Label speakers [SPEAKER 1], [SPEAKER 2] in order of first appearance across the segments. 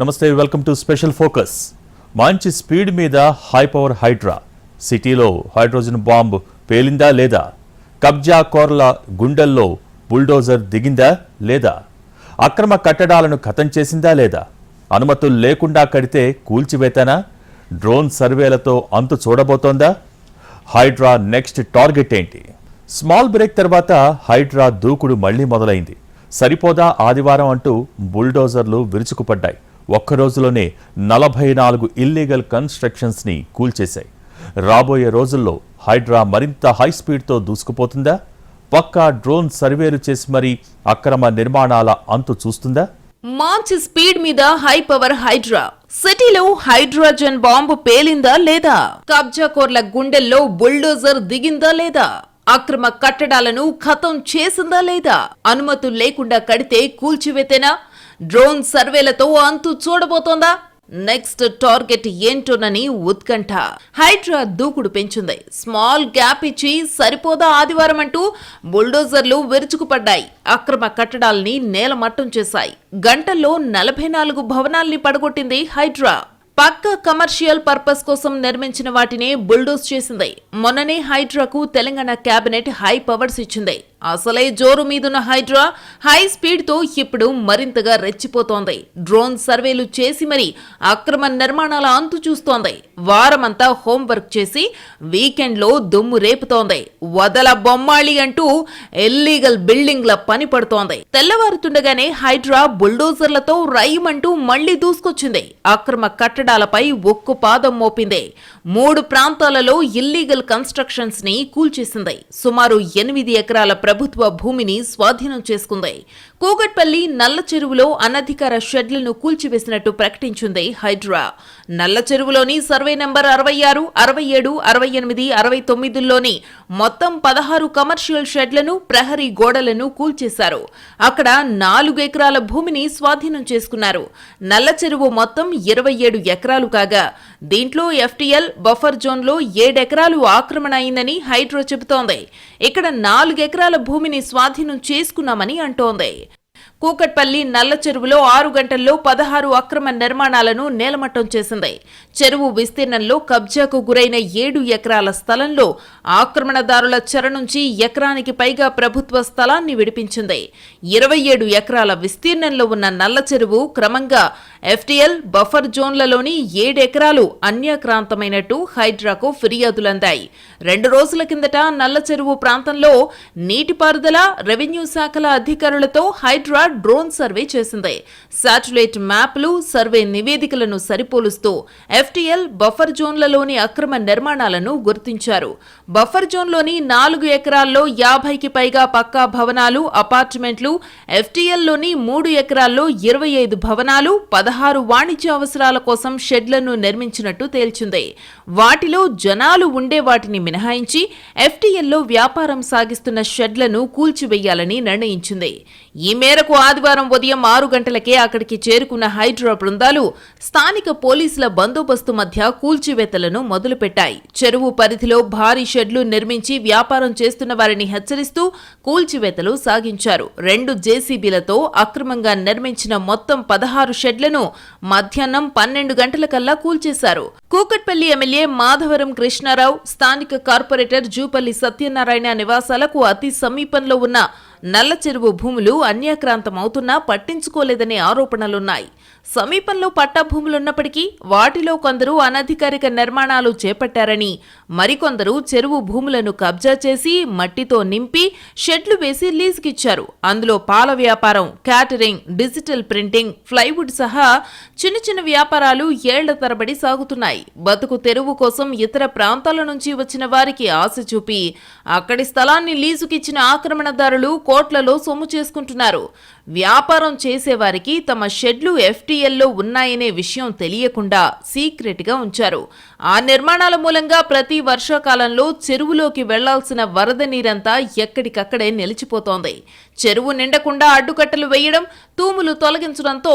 [SPEAKER 1] నమస్తే welcome to special focus. మంచి speed మీద హై పవర్ హైడ్రా. సిటీలో హైడ్రోజన్ బాంబు పేలిందా లేదా? కబ్జా కోర్ల గుండెల్లో బుల్డోజర్ దిగిందా లేదా? అక్రమ కట్టడాలను ఖతం చేసిందా లేదా? అనుమతులు లేకుండా కడితే కూల్చివేతనా? డ్రోన్ సర్వేలతో అంతు చూడబోతోందా? హైడ్రా నెక్స్ట్ టార్గెట్ ఏంటి? స్మాల్ బ్రేక్ తర్వాత హైడ్రా దూకుడు మళ్ళీ మొదలైంది. సరిపోదా ఆదివారం అంటూ బుల్డోజర్లు విరుచుకుపడ్డాయి. ఒక్క రోజులోనే నలభై నాలుగు ఇల్లీగల్ కన్స్ట్రక్షన్స్ని కూల్చేశాయి. రాబోయే రోజుల్లో హైడ్రా మరింత హై స్పీడ్తో దూసుకుపోతుందా? పక్కా డ్రోన్ సర్వేలు చేసి మరీ అక్రమ నిర్మాణాల అంతు చూస్తుందా?
[SPEAKER 2] మంచి స్పీడ్ మీద హై పవర్ హైడ్రా. సిటీలో హైడ్రోజన్ బాంబు పేలిందా లేదా? కబ్జాకోర్ల గుండెల్లో బుల్డోజర్ దిగిందా లేదా? అక్రమ కట్టడాలను ఖతం చేసిందా లేదా? అనుమతులు లేకుండా కడితే కూల్చివేతేనా? డ్రోన్ సర్వేలతో అంతు చూడబోతోందా? నెక్స్ట్ టార్గెట్ ఏంటోనని ఉత్కంఠ. హైడ్రా దూకుడు పెంచుంది. స్మాల్ గ్యాప్ ఇచ్చి సరిపోదా ఆదివారం అంటూ బుల్డోజర్లు విరుచుకుపడ్డాయి. అక్రమ కట్టడాల్ని నేలమట్టం చేశాయి. గంటల్లో నలభై నాలుగు భవనాల్ని పడగొట్టింది హైడ్రా. పక్క కమర్షియల్ పర్పస్ కోసం నిర్మించిన వాటిని బుల్డోజ్ చేసింది. మొన్ననే హైడ్రాకు తెలంగాణ కేబినెట్ హై పవర్స్ ఇచ్చింది. అసలే జోరు మీదున్న హైడ్రా హై స్పీడ్తో ఇప్పుడు మరింతగా రెచ్చిపోతోంది. డ్రోన్ సర్వేలు చేసి మరి అక్రమ నిర్మాణాల అంతు చూస్తోంది. వారమంతా హోంవర్క్ చేసి వీకెండ్లో దుమ్ము రేపుతోంది. వదల బొమ్మాళి అంటూ ఇల్లీగల్ బిల్డింగ్ల పని పడుతోంది. తెల్లవారుతుండగానే హైడ్రా బుల్డోజర్లతో రైమంటూ మళ్ళీ దూసుకొచ్చింది. అక్రమ కట్టడాలపై ఒక్కు పాదం మోపింది. మూడు ప్రాంతాలలో ఇల్లీగల్ కన్స్ట్రక్షన్స్ని కూల్చేసింది. సుమారు ఎనిమిది ఎకరాల ప్రభుత్వ భూమిని స్వాధీనం చేసుకుంది. కూగట్పల్లి నల్ల చెరువులో అనధికార షెడ్లను కూల్చివేసినట్టు ప్రకటించింది హైడ్రా. నల్ల చెరువులోని సర్వే నంబర్ అరవై ఆరు అరవై ఏడు అరవై ఎనిమిది అరవై తొమ్మిదిలోని మొత్తం పదహారు కమర్షియల్ షెడ్లను ప్రహరీ గోడలను కూల్చేశారు. అక్కడ నాలుగు ఎకరాల భూమిని స్వాధీనం చేసుకున్నారు. నల్ల చెరువు మొత్తం ఇరవై ఏడు ఎకరాలు కాగా దీంట్లో ఎఫ్టీఎల్ బఫర్ జోన్లో ఏడెకరాలు ఆక్రమణ అయిందని హైడ్రో చెబుతోంది. ఇక్కడ నాలుగెకరాల భూమిని స్వాధీనం చేసుకున్నామని అంటోంది. కూకట్పల్లి నల్ల చెరువులో ఆరు గంటల్లో పదహారు అక్రమ నిర్మాణాలను నేలమట్టం చేసింది. చెరువు విస్తీర్ణంలో కబ్జాకు గురైన ఏడు ఎకరాల స్థలంలో ఆక్రమణదారుల చెర నుంచి ఎకరానికి పైగా ప్రభుత్వ స్థలాన్ని విడిపించింది. ఇరవై ఏడు ఎకరాల విస్తీర్ణంలో ఉన్న నల్ల చెరువు క్రమంగా ఎఫ్టీఎల్ బఫర్ జోన్లలోని ఏడెకరాలు అన్యాక్రాంతమైనట్టు హైడ్రాకు ఫిర్యాదులందాయి రెండు రోజుల కిందట నల్ల చెరువు ప్రాంతంలో నీటిపారుదల రెవెన్యూ శాఖల అధికారులతో హైడ్రా డ్రోన్ సర్వే చేసింది. శాటిలైట్ మ్యాప్లు సర్వే నివేదికలను సరిపోలుస్తూ ఎఫ్టీఎల్ బఫర్ జోన్లలోని అక్రమ నిర్మాణాలను గుర్తించారు. బఫర్ జోన్లోని నాలుగు ఎకరాల్లో యాభైకి పైగా పక్కా భవనాలు అపార్ట్మెంట్లు ఎఫ్టీఎల్లోని మూడు ఎకరాల్లో ఇరవై ఐదు భవనాలు పదహారు వాణిజ్య అవసరాల కోసం షెడ్లను నిర్మించినట్టు తేల్చింది. వాటిలో జనాలు ఉండే వాటిని మినహాయించి ఎఫ్టీఎల్లో వ్యాపారం సాగిస్తున్న షెడ్లను కూల్చివేయాలని నిర్ణయించింది. ఈ మేరకు ఆదివారం ఉదయం ఆరు గంటలకే అక్కడికి చేరుకున్న హైడ్రా బృందాలు స్థానిక పోలీసుల బందోబస్తు మధ్య కూల్చివేతలను మొదలుపెట్టాయి. చెరువు పరిధిలో భారీ షెడ్లు నిర్మించి వ్యాపారం చేస్తున్న వారిని హెచ్చరిస్తూ కూల్చివేతలు సాగించారు. రెండు జేసీబీలతో అక్రమంగా నిర్మించిన మొత్తం పదహారు షెడ్లను మధ్యాహ్నం పన్నెండు గంటలకల్లా కూల్చేశారు. కూకట్పల్లి ఎమ్మెల్యే మాధవరం కృష్ణారావు స్థానిక కార్పొరేటర్ జూపల్లి సత్యనారాయణ నివాసాలకు అతి సమీపంలో ఉన్న నల్ల చెరువు భూములు అన్యాక్రాంతమవుతున్నా పట్టించుకోలేదనే ఆరోపణలున్నాయి. సమీపంలో పట్టాభూములున్నప్పటికీ వాటిలో కొందరు అనధికారిక నిర్మాణాలు చేపట్టారని మరికొందరు చెరువు భూములను కబ్జా చేసి మట్టితో నింపి షెడ్లు వేసి లీజుకిచ్చారు. అందులో పాల వ్యాపారం క్యాటరింగ్ డిజిటల్ ప్రింటింగ్ ప్లైవుడ్ సహా చిన్న చిన్న వ్యాపారాలు ఏళ్ళ తరబడి సాగుతున్నాయి. బతుకు తెరువు కోసం ఇతర ప్రాంతాల నుంచి వచ్చిన వారికి ఆశ చూపి అక్కడి స్థలాన్ని లీజుకిచ్చిన ఆక్రమణదారులు కోట్లలో సొమ్ము చేసుకుంటున్నారు. వ్యాపారం చేసేవారికి తమ షెడ్లు ఎఫ్టీఎల్లో ఉన్నాయనే విషయం తెలియకుండా సీక్రెట్గా ఉంచారు. ఆ నిర్మాణాల మూలంగా ప్రతి వర్షాకాలంలో చెరువులోకి వెళ్ళాల్సిన వరద నీరంతా ఎక్కడికక్కడే నిలిచిపోతోంది. చెరువు నిండకుండా అడ్డుకట్టలు వేయడం తూములు తొలగించడంతో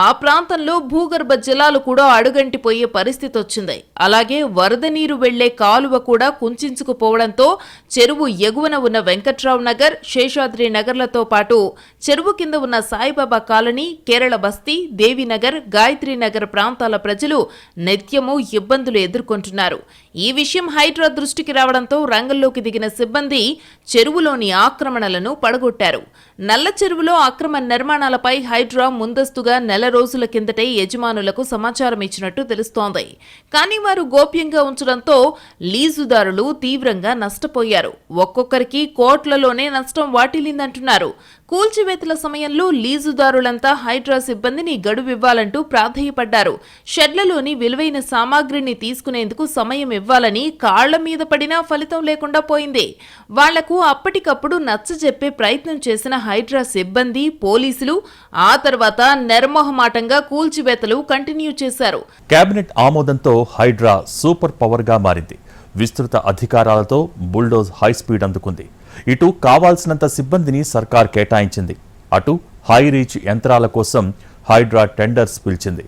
[SPEAKER 2] ఆ ప్రాంతంలో భూగర్భ జలాలు కూడా అడుగంటిపోయే పరిస్థితి వచ్చింది అలాగే వరద నీరు వెళ్ళే కాలువ కూడా కుంచుకుపోవడంతో చెరువు ఎగువన ఉన్న వెంకట్రావు నగర్ శేషాద్రి నగర్లతో పాటు చెరువు కింద ఉన్న సాయిబాబా కాలనీ కేరళ బస్తీ దేవినగర్ గాయత్రి నగర్ ప్రాంతాల ప్రజలు నిత్యము ఇబ్బందులు ఎదుర్కొంటున్నారు. ఈ విషయం హైడ్రా దృష్టికి రావడంతో రంగంలోకి దిగిన సిబ్బంది చెరువులోని ఆక్రమణలను పడగొట్టారు. నల్ల చెరువులో అక్రమ నిర్మాణాలపై హైడ్రా ముందస్తుగా నెల రోజుల కిందటే యజమానులకు సమాచారం ఇచ్చినట్టు తెలుస్తోంది. కానీ వారు గోప్యంగా ఉంచడంతో లీజుదారులు తీవ్రంగా నష్టపోయారు. ఒక్కొక్కరికి కోట్లలోనే నష్టం వాటిల్లిందంటున్నారు. కూల్చివేతల సమయంలో లీజుదారులంతా హైడ్రా సిబ్బందిని గడువివ్వాలంటూ ప్రాధేయపడ్డారు. షెడ్లలోని విలువైన సామాగ్రిని తీసుకునేందుకు సమయం ఇవ్వాలని కాళ్ళ మీద పడినా ఫలితం లేకుండా పోయింది. వాళ్ళకు అప్పటికప్పుడు నచ్చజెప్పే ప్రయత్నం చేసిన హైడ్రా సిబ్బంది పోలీసులు ఆ తర్వాత నిర్మోహమాటంగా కూల్చివేతలు కంటిన్యూ చేశారు.
[SPEAKER 1] కేబినెట్ ఆమోదంతో హైడ్రా సూపర్ పవర్గా మారింది. విస్తృత అధికారాలతో బుల్డోజ్ హై స్పీడ్ అందుకుంది. ఇటు కావాల్సినంత సిబ్బందిని సర్కార్ కేటాయించింది. అటు హై రీచ్ యంత్రాల కోసం హైడ్రా టెండర్స్ పిలిచింది.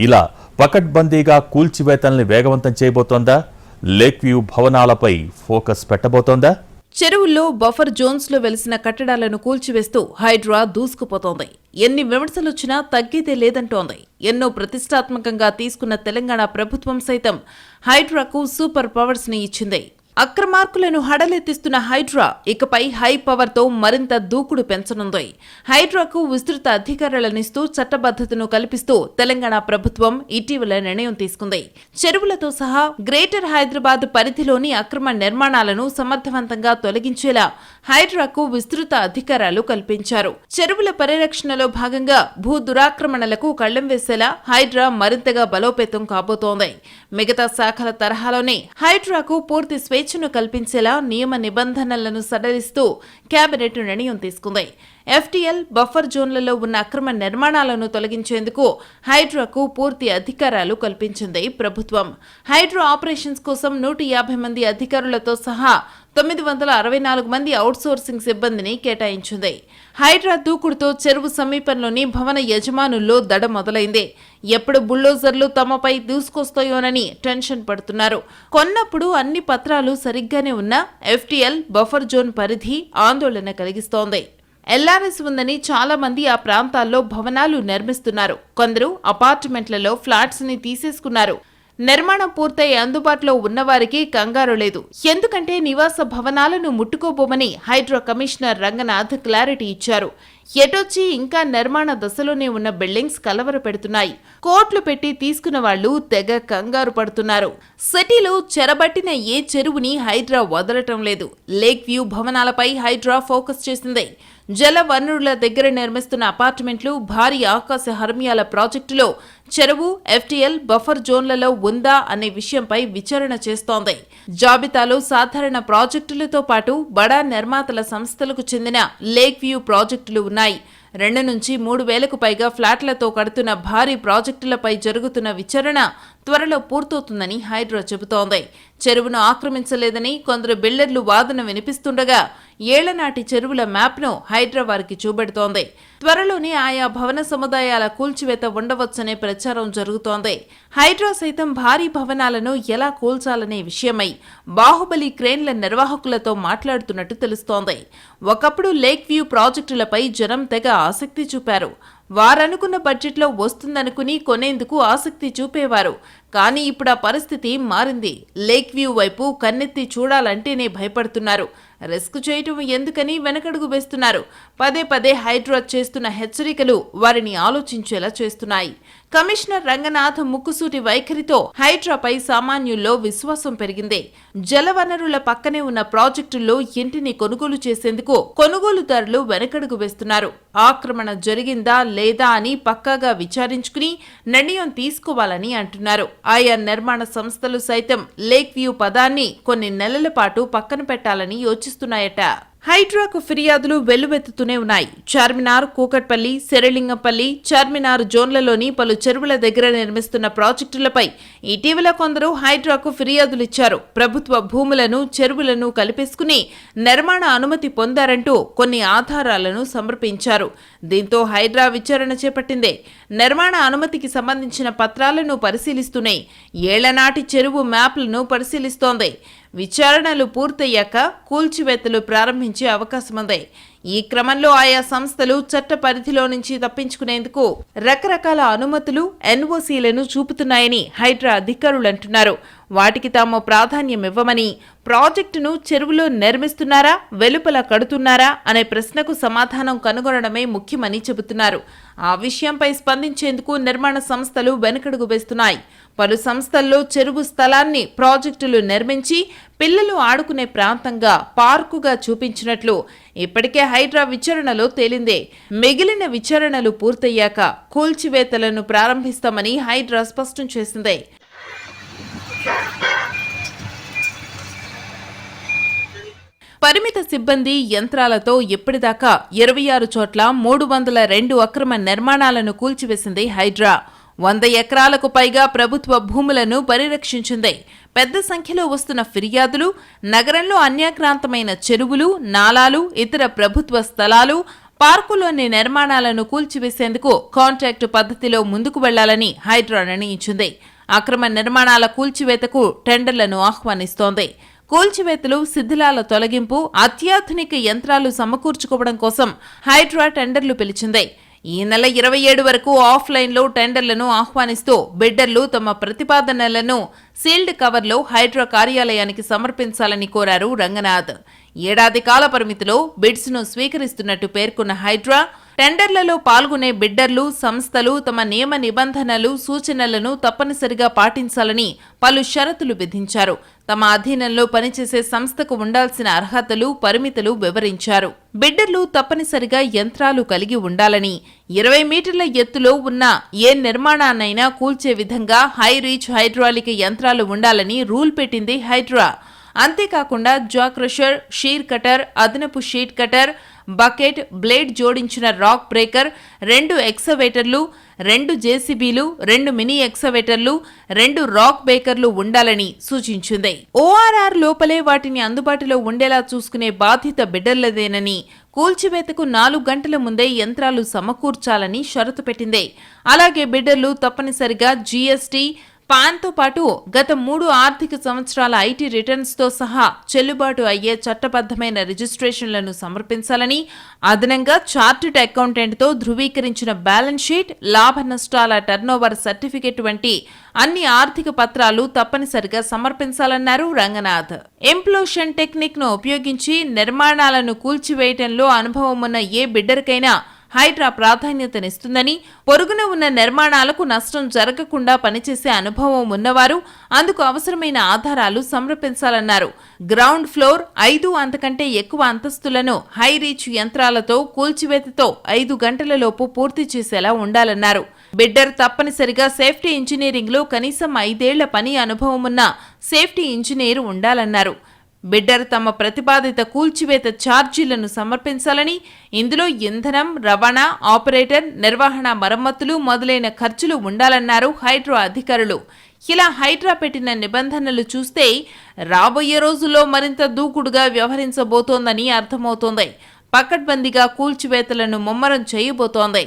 [SPEAKER 1] ఇలా పకడ్బందీగా కూల్చివేతల్ని వేగవంతం చేయబోతోందా? లేక్ వ్యూ భవనాలపై ఫోకస్ పెట్టబోతోందా?
[SPEAKER 2] చెరువుల్లో బఫర్ జోన్స్లో వెలిసిన కట్టడాలను కూల్చివేస్తూ హైడ్రా దూసుకుపోతోంది. ఎన్ని విమర్శలొచ్చినా తగ్గేదే లేదంటోంది. ఎన్నో ప్రతిష్టాత్మకంగా తీసుకున్న తెలంగాణ ప్రభుత్వం సైతం హైడ్రాకు సూపర్ పవర్స్ని ఇచ్చింది. అక్రమార్కులను హడలెత్తిస్తున్న హైడ్రా ఇకపై హై పవర్తో మరింత దూకుడు పెంచనుంది. హైడ్రాకు విస్తృత అధికారాలనిస్తూ చట్టబద్ధతను కల్పిస్తూ తెలంగాణ ప్రభుత్వం ఇటీవల నిర్ణయం తీసుకుంది. చెరువులతో సహా గ్రేటర్ హైదరాబాద్ పరిధిలోని అక్రమ నిర్మాణాలను సమర్థవంతంగా తొలగించేలా హైడ్రాకు విస్తృత అధికారాలు కల్పించారు. చెరువుల పరిరక్షణలో భాగంగా భూ దురాక్రమణలకు కళ్ళెం వేసేలా హైడ్రా మరింతగా బలోపేతం కాబోతోంది. మిగతా శాఖల తరహాలోనే హైడ్రాకు పూర్తి స్వేచ్ఛను కల్పించేలా నియమ నిబంధనలను సడలిస్తూ కేబినెట్ నిర్ణయం తీసుకుంది. ఎఫ్టీఎల్ బఫర్ జోన్లలో ఉన్న అక్రమ నిర్మాణాలను తొలగించేందుకు హైడ్రాకు పూర్తి అధికారాలు కల్పించింది ప్రభుత్వం. హైడ్రా ఆపరేషన్స్ కోసం నూట యాభై మంది అధికారులతో సహా తొమ్మిది వందల అరవై నాలుగు మంది అవుట్సోర్సింగ్ సిబ్బందిని కేటాయించింది. హైడ్రా దూకుడుతో చెరువు సమీపంలోని భవన యజమానుల్లో దడ మొదలైంది. ఎప్పుడు బుల్డోజర్లు తమపై దూసుకొస్తాయోనని టెన్షన్ పడుతున్నారు. కొన్నప్పుడు అన్ని పత్రాలు సరిగ్గానే ఉన్న ఎఫ్టీఎల్ బఫర్ జోన్ పరిధి ఆందోళన కలిగిస్తోంది. ఎల్ఆర్ఎస్ ఉందని చాలా మంది ఆ ప్రాంతాల్లో భవనాలు నిర్మిస్తున్నారు. కొందరు అపార్ట్మెంట్లలో ఫ్లాట్స్ని తీసేసుకున్నారు. నిర్మాణం పూర్తయి అందుబాటులో ఉన్నవారికి కంగారు లేదు. ఎందుకంటే నివాస భవనాలను ముట్టుకోబోమని హైడ్రో కమిషనర్ రంగనాథ్ క్లారిటీ ఇచ్చారు. ఎటొచ్చి ఇంకా నిర్మాణ దశలోనే ఉన్న బిల్డింగ్స్ కలవర పెడుతున్నాయి. కోట్లు పెట్టి తీసుకున్న వాళ్ళు తెగ కంగారు పడుతున్నారు. సిటీలో చెరబట్టిన ఏ చెరువుని హైడ్రా వదలటం లేదు. లేక్ వ్యూ భవనాలపై హైడ్రా ఫోకస్ చేసింది. జల వనరుల దగ్గర నిర్మిస్తున్న అపార్ట్మెంట్లు భారీ ఆకాశ హర్మియాల ప్రాజెక్టులో చెరువు ఎఫ్టీఎల్ బఫర్ జోన్లలో ఉందా అనే విషయంపై విచారణ చేస్తోంది. జాబితాలో సాధారణ ప్రాజెక్టులతో పాటు బడా నిర్మాతల సంస్థలకు చెందిన లేక్ వ్యూ ప్రాజెక్టులు ఉన్నాయి. రెండు నుంచి మూడు వేలకు పైగా ఫ్లాట్లతో కడుతున్న భారీ ప్రాజెక్టులపై జరుగుతున్న విచారణ త్వరలో పూర్తవుతుందని హైడ్రా చెబుతోంది. చెరువును ఆక్రమించలేదని కొందరు బిల్డర్లు వాదన వినిపిస్తుండగా ఏళ్ళనాటి చెరువుల మ్యాప్ను హైడ్రా వారికి చూపెడుతోంది. త్వరలోనే ఆయా భవన సముదాయాల కూల్చివేత ఉండవచ్చనే ప్రచారం జరుగుతోంది. హైడ్రా సైతం భారీ భవనాలను ఎలా కూల్చాలనే విషయమై బాహుబలి క్రేన్ల నిర్వాహకులతో మాట్లాడుతున్నట్టు తెలుస్తోంది. ఒకప్పుడు లేక్ వ్యూ ప్రాజెక్టులపై జనం తెగ ఆసక్తి చూపారు. వారనుకున్న బడ్జెట్లో వస్తుందనుకుని కొనేందుకు ఆసక్తి చూపేవారు. కానీ ఇప్పుడు ఆ పరిస్థితి మారింది. లేక్ వ్యూ వైపు కన్నెత్తి చూడాలంటేనే భయపడుతున్నారు. రిస్క్ చేయటం ఎందుకని వెనకడుగు వేస్తున్నారు. పదే పదే హైడ్రా చేస్తున్న హెచ్చరికలు వారిని ఆలోచించేలా చేస్తున్నాయి. కమిషనర్ రంగనాథ్ ముక్కుసూటి వైఖరితో హైడ్రాపై సామాన్యుల్లో విశ్వాసం పెరిగింది. జలవనరుల పక్కనే ఉన్న ప్రాజెక్టుల్లో ఇంటిని కొనుగోలు చేసేందుకు కొనుగోలుదారులు వెనకడుగు వేస్తున్నారు. ఆక్రమణ జరిగిందా లేదా అని పక్కాగా విచారించుకుని నిర్ణయం తీసుకోవాలని అంటున్నారు. ఆయా నిర్మాణ సంస్థలు సైతం లేక్ వ్యూ పదాన్ని కొన్ని నెలల పాటు పక్కన పెట్టాలని యోచిస్తున్నాయట. హైడ్రాకు ఫిర్యాదులు వెల్లువెత్తుతూనే ఉన్నాయి. చార్మినార్ కూకట్పల్లి శరలింగంపల్లి చార్మినార్ జోన్లలోని పలు చెరువుల దగ్గర నిర్మిస్తున్న ప్రాజెక్టులపై ఇటీవల కొందరు హైడ్రాకు ఫిర్యాదులు ఇచ్చారు ప్రభుత్వ భూములను చెరువులను కలిపేసుకుని నిర్మాణ అనుమతి పొందారంటూ కొన్ని ఆధారాలను సమర్పించారు. దీంతో హైడ్రా విచారణ చేపట్టింది. నిర్మాణ అనుమతికి సంబంధించిన పత్రాలను పరిశీలిస్తూనే ఏళ్ళనాటి చెరువు మ్యాప్లను పరిశీలిస్తోంది. విచారణలు పూర్తయ్యాక కూల్చివేతలు ప్రారంభించే అవకాశముంది. ఈ క్రమంలో ఆయా సంస్థలు చట్ట పరిధిలో నుంచి తప్పించుకునేందుకు రకరకాల అనుమతులు ఎన్ఓసీలను చూపుతున్నాయని హైడ్రా అధికారులు అంటున్నారు. వాటికి తాము ప్రాధాన్యం ఇవ్వమని ప్రాజెక్టును చెరువులో నిర్మిస్తున్నారా వెలుపల కడుతున్నారా అనే ప్రశ్నకు సమాధానం కనుగొనడమే ముఖ్యమని చెబుతున్నారు. ఆ విషయంపై స్పందించేందుకు నిర్మాణ సంస్థలు వెనుకడుగు వేస్తున్నాయి. పలు సంస్థల్లో చెరువు స్థలాన్ని ప్రాజెక్టులు నిర్మించి పిల్లలు ఆడుకునే ప్రాంతంగా పార్కుగా చూపించినట్లు ఇప్పటికే హైడ్రా విచారణలో తేలిందే. మిగిలిన విచారణలు పూర్తయ్యాక కూల్చివేతలను ప్రారంభిస్తామని హైడ్రా స్పష్టం చేసింది. పరిమిత సిబ్బంది యంత్రాలతో ఇప్పటిదాకా ఇరవై ఆరు చోట్ల మూడు వందల రెండు అక్రమ నిర్మాణాలను కూల్చివేసింది హైడ్రా. వంద ఎకరాలకు పైగా ప్రభుత్వ భూములను పరిరక్షించింది. పెద్ద సంఖ్యలో వస్తున్న ఫిర్యాదులు నగరంలో అన్యాక్రాంతమైన చెరువులు నాలాలు ఇతర ప్రభుత్వ స్థలాలు పార్కులోని నిర్మాణాలను కూల్చివేసేందుకు కాంట్రాక్టు పద్ధతిలో ముందుకు వెళ్ళాలని హైడ్రా నిర్ణయించింది. అక్రమ నిర్మాణాల కూల్చివేతకు టెండర్లను ఆహ్వానిస్తోంది. కూల్చివేతలు శిథిలాల తొలగింపు అత్యాధునిక యంత్రాలు సమకూర్చుకోవడం కోసం హైడ్రా టెండర్లు పిలిచింది. ఈ నెల ఇరవై ఏడు వరకు ఆఫ్లైన్లో టెండర్లను ఆహ్వానిస్తూ బిడ్డర్లు తమ ప్రతిపాదనలను సీల్డ్ కవర్లో హైడ్రా కార్యాలయానికి సమర్పించాలని కోరారు రంగనాథ్. ఏడాది కాల పరిమితిలో బిడ్స్ను స్వీకరిస్తున్నట్టు పేర్కొన్న హైడ్రా టెండర్లలో పాల్గొనే బిడ్డర్లు సంస్థలు తమ నియమ నిబంధనలు సూచనలను తప్పనిసరిగా పాటించాలని పలు షరతులు విధించారు. తమ అధీనంలో పనిచేసే సంస్థకు ఉండాల్సిన అర్హతలు పరిమితులు వివరించారు. బిడ్డర్లు తప్పనిసరిగా యంత్రాలు కలిగి ఉండాలని ఇరవై మీటర్ల ఎత్తులో ఉన్న ఏ నిర్మాణాన్నైనా కూల్చే విధంగా హై రీచ్ హైడ్రాలిక్ యంత్రాలు ఉండాలని రూల్ పెట్టింది హైడ్రా. అంతేకాకుండా జా క్రషర్ షీర్ కటర్ అదనపు షీట్ కటర్ బకెట్ బ్లేడ్ జోడించిన రాక్ బ్రేకర్ రెండు ఎక్సవేటర్లు రెండు జేసీబీలు రెండు మినీ ఎక్సవేటర్లు రెండు రాక్ బేకర్లు ఉండాలని సూచించింది. ఓఆర్ఆర్ లోపలే వాటిని అందుబాటులో ఉండేలా చూసుకునే బాధ్యత బిడ్డర్లదేనని కూల్చివేతకు నాలుగు గంటల ముందే యంత్రాలు సమకూర్చాలని షరతు పెట్టింది. అలాగే బిడ్డర్లు తప్పనిసరిగా జీఎస్టీ పాన్తో పాటు గత మూడు ఆర్థిక సంవత్సరాల ఐటీ రిటర్న్స్తో సహా చెల్లుబాటు అయ్యే చట్టబద్ధమైన రిజిస్ట్రేషన్లను సమర్పించాలని అదనంగా చార్టెడ్ అకౌంటెంట్తో ధృవీకరించిన బ్యాలెన్స్ షీట్ లాభ నష్టాల టర్నోవర్ సర్టిఫికెట్ వంటి అన్ని ఆర్థిక పత్రాలు తప్పనిసరిగా సమర్పించాలన్నారు రంగనాథ్. ఎంప్లోషన్ టెక్నిక్ను ఉపయోగించి నిర్మాణాలను కూల్చివేయటంలో అనుభవం ఉన్న ఏ బిడ్డరికైనా హైడ్రా ప్రాధాన్యతనిస్తుందని పొరుగున ఉన్న నిర్మాణాలకు నష్టం జరగకుండా పనిచేసే అనుభవం ఉన్నవారు అందుకు అవసరమైన ఆధారాలు సమర్పించాలన్నారు. గ్రౌండ్ ఫ్లోర్ ఐదు అంతకంటే ఎక్కువ అంతస్తులను హై రీచ్ యంత్రాలతో కూల్చివేతతో ఐదు గంటలలోపు పూర్తి చేసేలా ఉండాలన్నారు. బిడ్డర్ తప్పనిసరిగా సేఫ్టీ ఇంజనీరింగ్లో కనీసం ఐదేళ్ళ పని అనుభవం ఉన్న సేఫ్టీ ఇంజనీర్ ఉండాలన్నారు. బిడ్డర్ తమ ప్రతిపాదిత కూల్చివేత ఛార్జీలను సమర్పించాలని ఇందులో ఇంధనం రవాణా ఆపరేటర్ నిర్వహణ మరమ్మతులు మొదలైన ఖర్చులు ఉండాలన్నారు హైడ్రో అధికారులు. ఇలా హైడ్రా పెట్టిన నిబంధనలు చూస్తే రాబోయే రోజుల్లో మరింత దూకుడుగా వ్యవహరించబోతోందని అర్థమవుతోంది. పకడ్బందీగా కూల్చివేతలను ముమ్మరం చేయబోతోంది.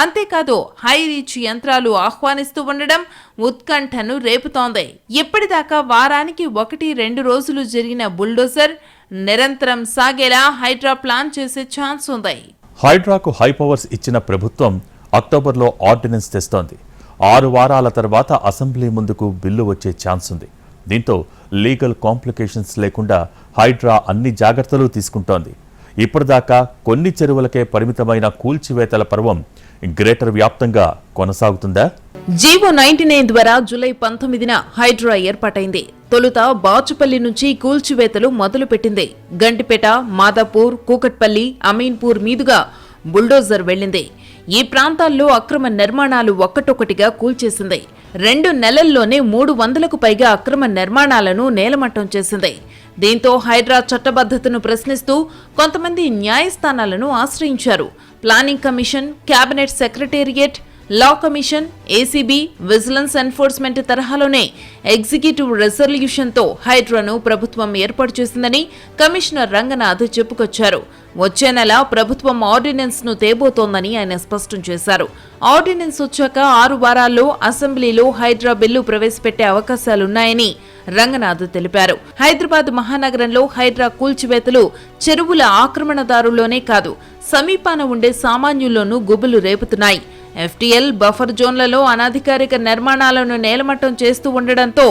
[SPEAKER 2] అంతేకాదు హై రీచ్ యంత్రాలు ఆహ్వానిస్తూ ఉండడం ఉత్కంఠను రేపుతోంది. ఇప్పటిదాకా వారానికి ఒకటి రెండు రోజులు జరిగిన బుల్డోజర్ నిరంతరం సాగేలా హైడ్రా ప్లాన్ చేసే ఛాన్స్ ఉంది.
[SPEAKER 1] హైడ్రాకు హై పవర్స్ ఇచ్చిన ప్రభుత్వం అక్టోబర్లో ఆర్డినెన్స్ తెస్తోంది. ఆరు వారాల తర్వాత అసెంబ్లీ ముందుకు బిల్లు వచ్చే ఛాన్స్ ఉంది. దీంతో లీగల్ కాంప్లికేషన్స్ లేకుండా హైడ్రా అన్ని జాగ్రత్తలు తీసుకుంటోంది. ఇప్పటిదాకా కొన్ని చెరువులకే పరిమితమైన కూల్చివేతల పర్వం గ్రేటర్ వ్యాప్తంగా కొనసాగుతుందా?
[SPEAKER 2] జీవో నైన్టీ నైన్ ద్వారా జూలై పంతొమ్మిదిన హైడ్రా ఏర్పాటైంది. తొలుత బాచుపల్లి నుంచి కూల్చివేతలు మొదలుపెట్టింది. గంటిపేట మాదాపూర్ కూకట్పల్లి అమీన్పూర్ మీదుగా బుల్డోజర్ వెళ్ళింది. ఈ ప్రాంతాల్లో అక్రమ నిర్మాణాలు ఒక్కటొక్కటిగా కూల్చేసింది. రెండు నెలల్లోనే మూడు వందలకు పైగా అక్రమ నిర్మాణాలను నేలమట్టం చేసింది. దీంతో హైడ్రా చట్టబద్ధతను ప్రశ్నిస్తూ కొంతమంది న్యాయస్థానాలను ఆశ్రయించారు. Planning commission cabinet secretariat law commission ACB vigilance enforcement తరహాలోనే ఎగ్జిక్యూటివ్ రెజల్యూషన్తో హైడ్రాను ప్రభుత్వం ఏర్పాటు చేసిందని కమిషనర్ రంగనాథ్ చెప్పుకొచ్చారు. వచ్చే నెల ప్రభుత్వం ఆర్డినెన్స్ను తేబోతోందని ఆయన స్పష్టం చేశారు. ఆర్డినెన్స్ వచ్చాక ఆరు వారాల్లో అసెంబ్లీలో హైడ్రా బిల్లు ప్రవేశపెట్టే అవకాశాలున్నాయని రంగనాథ్ తెలిపారు. హైదరాబాద్ మహానగరంలో హైడ్రా కూల్చివేతలు చెరువుల ఆక్రమణదారుల్లోనే కాదు సమీపాన ఉండే సామాన్యుల్లోనూ గుబులు రేపుతున్నాయి. ఎఫ్టీఎల్ బఫర్ జోన్లలో అనధికారిక నిర్మాణాలను నేలమట్టం చేస్తూ ఉండడంతో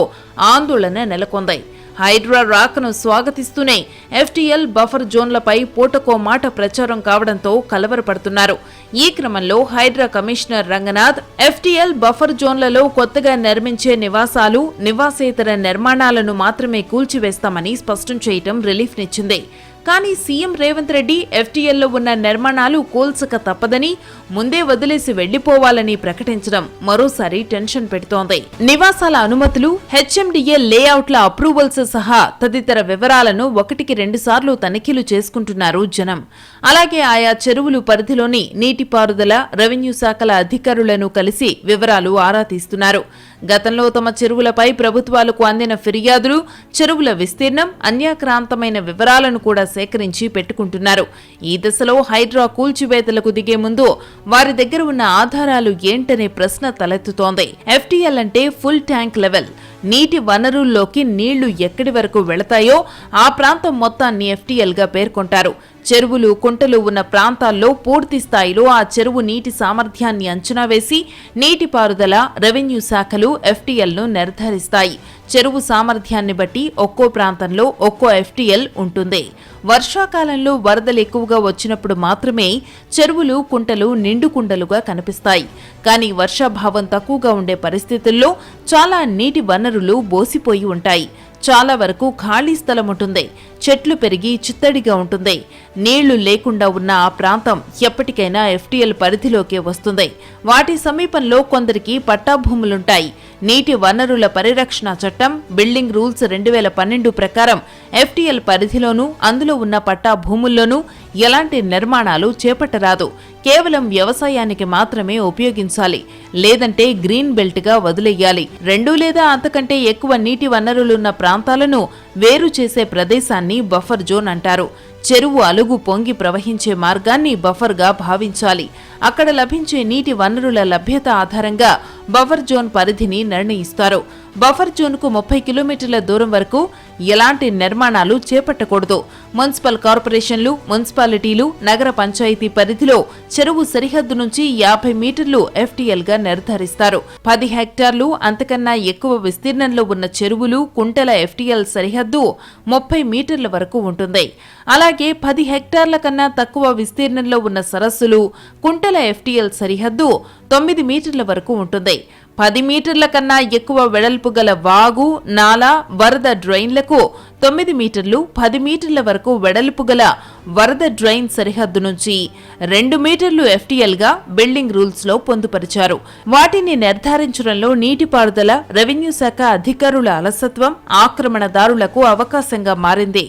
[SPEAKER 2] ఆందోళన నెలకొంది. హైడ్రా రాకను స్వాగతిస్తూనే ఎఫ్టీఎల్ బఫర్ జోన్లపై పూటకో మాట ప్రచారం కావడంతో కలవరపడుతున్నారు. ఈ క్రమంలో Hydraa commissioner Ranganath FTL buffer జోన్లలో కొత్తగా నిర్మించే నివాసాలు నివాసేతర నిర్మాణాలను మాత్రమే కూల్చివేస్తామని స్పష్టం చేయటం రిలీఫ్నిచ్చింది. కానీ సీఎం రేవంత్ రెడ్డి ఎఫ్టీఎల్లో ఉన్న నిర్మాణాలు కూల్చక తప్పదని ముందే వదిలేసి వెళ్ళిపోవాలని ప్రకటించడం మరోసారి టెన్షన్ పెడుతోంది. నివాసాల అనుమతులు హెచ్ఎండిఏ లేఅవుట్ల అప్రూవల్స్ సహా తదితర వివరాలను ఒకటికి రెండుసార్లు తనిఖీలు చేసుకుంటున్నారు జనం. అలాగే ఆయా చెరువులు పరిధిలోని నీటిపారుదల రెవెన్యూ శాఖల అధికారులను కలిసి వివరాలు ఆరా తీస్తున్నారు. గతంలో తమ చెరువులపై ప్రభుత్వాలకు అందిన ఫిర్యాదులు చెరువుల విస్తీర్ణం అన్యాక్రాంతమైన వివరాలను కూడా సేకరించి పెట్టుకుంటున్నారు. ఈ దశలో హైడ్రా కూల్చివేతలకు దిగే ముందు వారి దగ్గర ఉన్న ఆధారాలు ఏంటనే ప్రశ్న తలెత్తుతోంది. ఎఫ్టీఎల్ అంటే ఫుల్ ట్యాంక్ లెవెల్. నీటి వనరుల్లోకి నీళ్ళు ఎక్కడి వరకు వెళతాయో ఆ ప్రాంతం మొత్తాన్ని ఎఫ్టీఎల్గా పేర్కొంటారు. చెరువులు కుంటలు ఉన్న ప్రాంతాల్లో పూర్తి స్థాయిలో ఆ చెరువు నీటి సామర్థ్యాన్ని అంచనా వేసి నీటిపారుదల రెవెన్యూ శాఖలు ఎఫ్టీఎల్ను నిర్ధారిస్తాయి. చెరువు సామర్థ్యాన్ని బట్టి ఒక్కో ప్రాంతంలో ఒక్కో ఎఫ్టీఎల్ ఉంటుంది. వర్షాకాలంలో వరదలు ఎక్కువగా వచ్చినప్పుడు మాత్రమే చెరువులు కుంటలు నిండు కుండలుగా కనిపిస్తాయి. కానీ వర్షాభావం తక్కువగా ఉండే పరిస్థితుల్లో చాలా నీటి వనరులు బోసిపోయి ఉంటాయి. చాలా వరకు ఖాళీ స్థలం ఉంటుంది. చెట్లు పెరిగి చిత్తడిగా ఉంటుంది. నీళ్ళు లేకుండా ఉన్న ఆ ప్రాంతం ఎప్పటికైనా ఎఫ్టీఎల్ పరిధిలోకే వస్తుంది. వాటి సమీపంలో కొందరికి పట్టాభూములుంటాయి నీటి వనరుల పరిరక్షణ చట్టం బిల్డింగ్ రూల్స్ రెండు వేల పన్నెండు ప్రకారం ఎఫ్టీఎల్ పరిధిలోనూ అందులో ఉన్న పట్టా భూముల్లోనూ ఎలాంటి నిర్మాణాలు చేపట్టరాదు. కేవలం వ్యవసాయానికి మాత్రమే ఉపయోగించాలి. లేదంటే గ్రీన్ బెల్ట్గా వదిలేయాలి. రెండు లేదా అంతకంటే ఎక్కువ నీటి వనరులున్న ప్రాంతాలను వేరు చేసే ప్రదేశాన్ని బఫర్ జోన్ అంటారు. చెరువు అలుగు పొంగి ప్రవహించే మార్గాన్ని బఫర్గా భావించాలి. అక్కడ లభించే నీటి వనరుల లభ్యత ఆధారంగా బఫర్ జోన్ పరిధిని నిర్ణయిస్తారు. బఫర్ జోన్కు ముప్పై కిలోమీటర్ల దూరం వరకు ఎలాంటి నిర్మాణాలు చేపట్టకూడదు. మున్సిపల్ కార్పొరేషన్లు మున్సిపాలిటీలు నగర పంచాయతీ పరిధిలో చెరువు సరిహద్దు నుంచి యాభై మీటర్లు ఎఫ్టీఎల్గా నిర్ధారిస్తారు. పది హెక్టార్లు అంతకన్నా ఎక్కువ విస్తీర్ణంలో ఉన్న చెరువులు కుంటల ఎఫ్టీఎల్ సరిహద్దు ముప్పై మీటర్ల వరకు ఉంటుంది. అలాగే పది హెక్టార్ల కన్నా తక్కువ విస్తీర్ణంలో ఉన్న సరస్సులు కుంటల ఎఫ్టీఎల్ సరిహద్దు తొమ్మిది మీటర్ల వరకు ఉంటుంది. పది మీటర్ల కన్నా ఎక్కువ వెడల్పు గల వాగు నాలా వరద డ్రైన్లకు తొమ్మిది మీటర్లు పది మీటర్ల వరకు వెడల్పు గల వరద డ్రైన్ సరిహద్దు నుంచి రెండు మీటర్లు ఎఫ్టీఎల్గా బిల్డింగ్ రూల్స్లో పొందుపరిచారు. వాటిని నిర్ధారించడంలో నీటిపారుదల రెవెన్యూ శాఖ అధికారుల అలసత్వం ఆక్రమణదారులకు అవకాశంగా మారింది.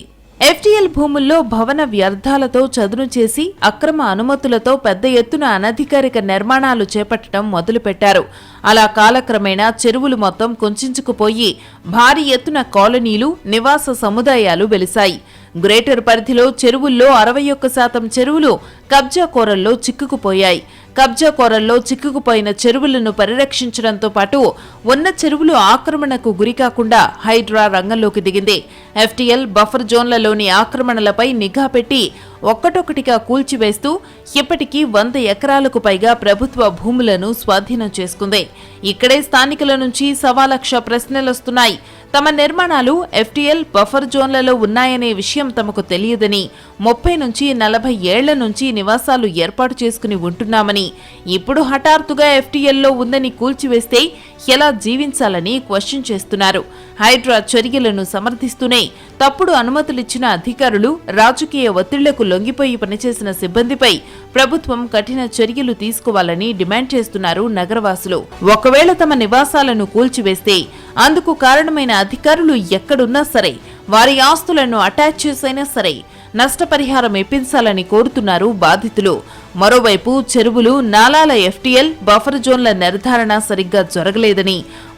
[SPEAKER 2] ఎఫ్టీఎల్ భూముల్లో భవన వ్యర్థాలతో చదును చేసి అక్రమ అనుమతులతో పెద్ద ఎత్తున అనధికారిక నిర్మాణాలు చేపట్టడం మొదలుపెట్టారు. అలా కాలక్రమేణా చెరువులు మొత్తం కుంచుకుపోయి భారీ ఎత్తున కాలనీలు నివాస సముదాయాలు వెలిశాయి. గ్రేటర్ పరిధిలో చెరువుల్లో అరవై ఒక్క శాతం చెరువులు కబ్జా కోరల్లో చిక్కుకుపోయాయి. కబ్జా కోరల్లో చిక్కుకుపోయిన చెరువులను పరిరక్షించడంతో పాటు ఉన్న చెరువులు ఆక్రమణకు గురికాకుండా హైడ్రా రంగంలోకి దిగింది. ఎఫ్టీఎల్ బఫర్ జోన్లలోని ఆక్రమణలపై నిఘా పెట్టి ఒక్కటొక్కటిగా కూల్చివేస్తూ ఇప్పటికీ వంద ఎకరాలకు పైగా ప్రభుత్వ భూములను స్వాధీనం చేసుకుంది. ఇక్కడే స్థానికుల నుంచి సవా లక్ష ప్రశ్నలొస్తున్నాయి. తమ నిర్మాణాలు ఎఫ్టీఎల్ బఫర్ జోన్లలో ఉన్నాయనే విషయం తమకు తెలియదని ముప్పై నుంచి నలభై ఏళ్ళ నుంచి నివాసాలు ఏర్పాటు చేసుకుని ఉంటున్నామని ఇప్పుడు హఠాత్తుగా ఎఫ్టీఎల్లో ఉందని కూల్చివేస్తే ఎలా జీవించాలని క్వశ్చన్ చేస్తున్నారు. హైడ్రా చర్యలను సమర్థిస్తూనే తప్పుడు అనుమతులిచ్చిన అధికారులు రాజకీయ ఒత్తిళ్ళకు లొంగిపోయి పనిచేసిన సిబ్బందిపై ప్రభుత్వం కఠిన చర్యలు తీసుకోవాలని డిమాండ్ చేస్తున్నారు నగరవాసులు. ఒకవేళ తమ నివాసాలను కూల్చివేస్తే అందుకు కారణమైన అధికారులు ఎక్కడున్నా సరే వారి ఆస్తులను అటాచ్ చేసైనా సరే నష్టపరిహారం ఇప్పించాలని కోరుతున్నారు బాధితులు. మరోవైపు చెరువులు నాలాల ఎఫ్టీఎల్ బఫర్ జోన్ల నిర్ధారణ సరిగ్గా జరగలేదని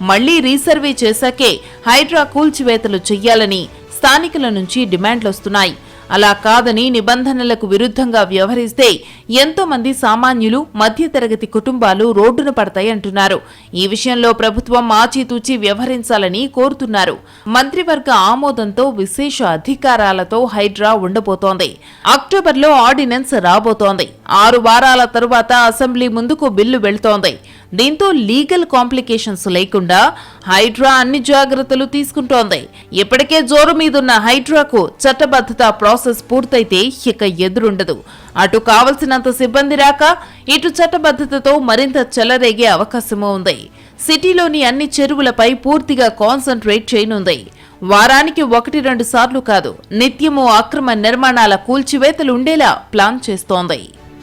[SPEAKER 2] మళ్ళీ రీసర్వే చేశాకే హైడ్రా కూల్చివేతలు చెయ్యాలని స్థానికుల నుంచి డిమాండ్లొస్తున్నాయి. అలా కాదని నిబంధనలకు విరుద్ధంగా వ్యవహరిస్తే ఎంతో మంది సామాన్యులు మధ్యతరగతి కుటుంబాలు రోడ్డున పడతాయంటున్నారు ఈ విషయంలో ప్రభుత్వం ఆచితూచి వ్యవహరించాలని కోరుతున్నారు. మంత్రివర్గ ఆమోదంతో విశేష అధికారాలతో హైడ్రా ఉండబోతోంది. అక్టోబర్లో ఆర్డినెన్స్ రాబోతోంది. ఆరు వారాల తరువాత అసెంబ్లీ ముందుకు బిల్లు వెళ్తోంది. దీంతో లీగల్ కాంప్లికేషన్స్ లేకుండా హైడ్రా అన్ని జాగ్రత్తలు తీసుకుంటోంది. ఇప్పటికే జోరు మీదున్న హైడ్రాకు చట్టబద్ధత ప్రాసెస్ పూర్తయితే ఇక ఎదురుండదు. అటు కావలసినంత సిబ్బంది రాక ఇటు చట్టబద్ధతతో మరింత చెలరేగే అవకాశమూ ఉంది. సిటీలోని అన్ని చెరువులపై పూర్తిగా కాన్సంట్రేట్ చేయనుంది. వారానికి ఒకటి రెండు సార్లు కాదు నిత్యము అక్రమ నిర్మాణాల కూల్చివేతలు ఉండేలా ప్లాన్ చేస్తోంది.